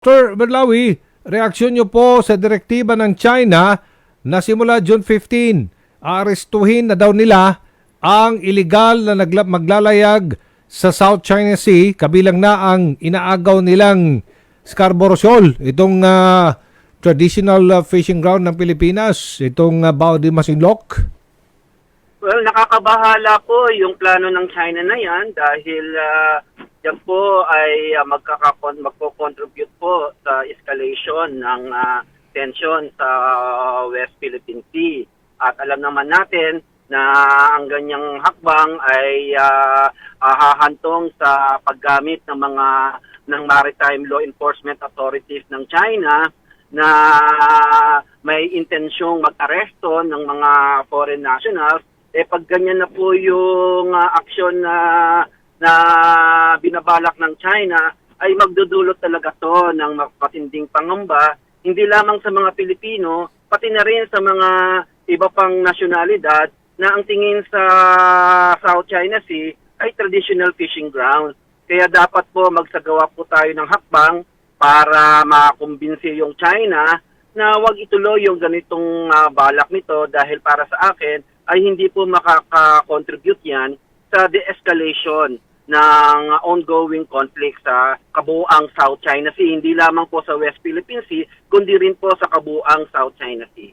Sir Berlawi, reaksyon niyo po sa direktiba ng China na simula June 15, aarestuhin na daw nila ang illegal na maglalayag sa South China Sea, kabilang na ang inaagaw nilang Scarborough Shoal, itong ah, traditional ah, fishing ground ng Pilipinas, itong uh, Bao de Masinloc. Well, nakakabahala po yung plano ng China na yan dahil ah, yan po ay uh, magkakakon magko-contribute po sa escalation ng ah, tension sa West Philippine Sea. At alam naman natin na ang ganyang hakbang ay ah, ah, hahantong sa paggamit ng mga ng maritime law enforcement authorities ng China na may intensyong mag-aresto ng mga foreign nationals eh pag ganyan na po yung ah, aksyon na na binabalak ng China ay magdudulot talaga to ng matinding pangamba hindi lamang sa mga Pilipino pati na rin sa mga iba pang nasyonalidad na ang tingin sa South China Sea ay traditional fishing grounds. Kaya dapat po magsagawa po tayo ng hakbang para makumbinsi yung China na wag ituloy yung ganitong ah, balak nito dahil para sa akin ay hindi po makaka-contribute yan sa de-escalation ng ongoing conflict sa kabuuang South China Sea. Hindi lamang po sa West Philippine Sea, kundi rin po sa kabuuang South China Sea.